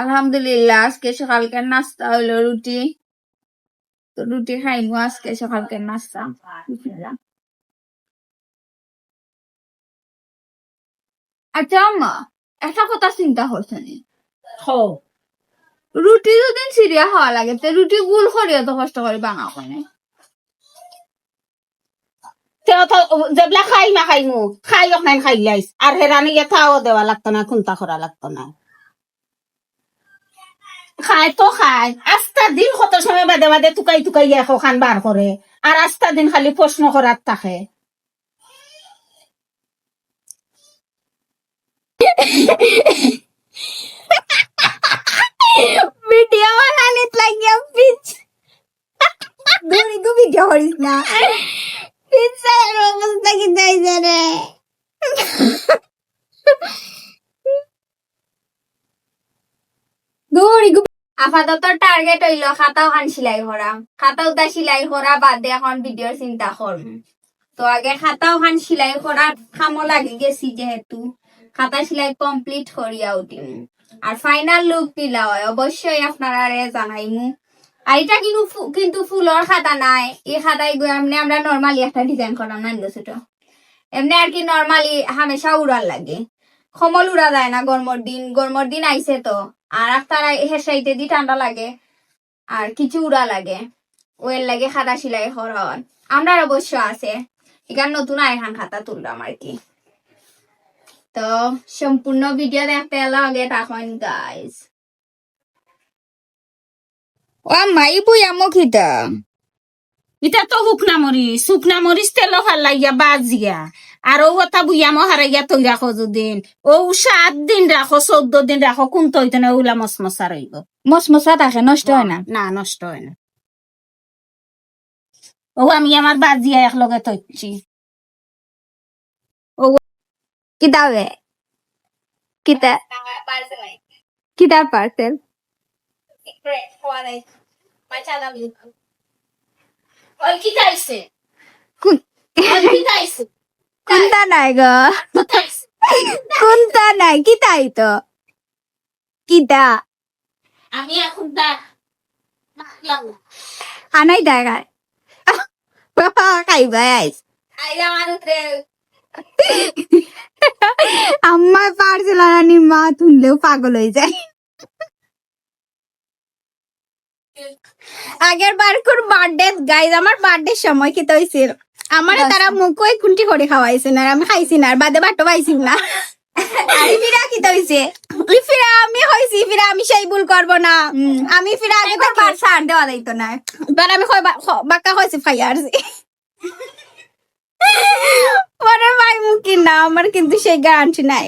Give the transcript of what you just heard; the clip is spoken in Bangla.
আলহামদুলিল্লাহ আজকে সকালকার নাস্তা হইল রুটি। তো রুটি খাইমু আজকে সকালকার নাস্তা। আচ্ছা আম্মা একটা কথা চিন্তা করছে নি রুটি যদি সিরিয়া হওয়া লাগে তো রুটি গুল করিয়া তো কষ্ট করে তেও তো যেবলা খাই না খাইমু খাই ওখানে খাই লাইস আর হেরানি থাও দেওয়া লাগতো না খুন্তা করা লাগতো না। খায়, তো খায়। আস্তা দিন কত সময় বাদে বাদে টুকাই টুকাই গিয়ে খান বার করে। আর আস্তা দিন খালি প্রশ্ন করার থাকে। ভিডিও বানানিত লাগিয়া, পিচ। দূরি ভিডিও করিস না। পিজ্জার অবস্থা কি যাইছে রে দূরি গো আপাতত টার্গেট হইল খাতাও খান সিলাই করা। খাতাও তা সিলাই করা বাদে এখন ভিডিওর চিন্তা করম তো আগে খাতাও খান সিলাই করা খামো লাগি গেছি যেহেতু। খাতা সিলাই কমপ্লিট করিয়া উঠিম আর ফাইনাল লুক দিলা হয় অবশ্যই আপনারা জানাইমু। আর এটা কিন্তু কিন্তু ফুলর খাতা নাই। এই খাতায় গিয়ে এমনি আমরা নর্মালি একটা ডিজাইন করাম না ছোট। এমনি আর কি নর্মালি হামেশা উড়ার লাগে। সমল উড়া যায় না গরমর দিন। গরমর দিন আইছে তো। আর তারা হেসাইতে দি ঠান্ডা লাগে, আর কিছু উড়া লাগে। ওয়ের লাগে খাতা সিলাই হর হয় আমরা অবশ্য আছে। এখানে নতুন আয়খান খাতা তুললাম আর কি। তো সম্পূর্ণ ভিডিও দেখতে লাগে তখন গাইস ও মাই বুয়া আমখিতা এটা তো শুকনা মরিচ শুকনা মরিচ তেল ভালো লাগিয়া বাজিয়া। আর ও কথা বুইয়া মহারাইয়া তৈ রাখো দুদিন ও সাত দিন রাখো চৌদ্দ দিন রাখো কোন তৈতে না ওগুলা মসমসা রইব মসমসা থাকে নষ্ট হয় না? না নষ্ট হয় না। ও আমি আমার বাজিয়া একলগে তৈছি কিতাবে কিতা কিতাব পার্সেল কি চাইছে ওই কি চাইছে কোনটা নাই গো কোনটা নাই কিতাই তো কিতা আমি এখন দা না। আনাই দেখায় খাইবাই আইস আইরা মানুষে আমার পার্সেল আনানি মা তুললেও পাগল হয়ে যায় আগের বার কোর বার্থডে গাইজ আমার বার্থডে সময় খেতে হয়েছিল আমার তারা মুখ ওই কুন্টি করে খাওয়াইছে না আমি খাইছি না আর বাদে বাটো পাইছি না। হয়েছে আমি আমি সেই ভুল করব না। আমি ফিরা আগে তো বার ছাড় দেওয়া যাইতো না। এবার আমি কয় বা- খ- বাক্কা হয়েছে ফাই পরে ভাই মুখি না আমার কিন্তু সেই গ্যারান্টি নাই।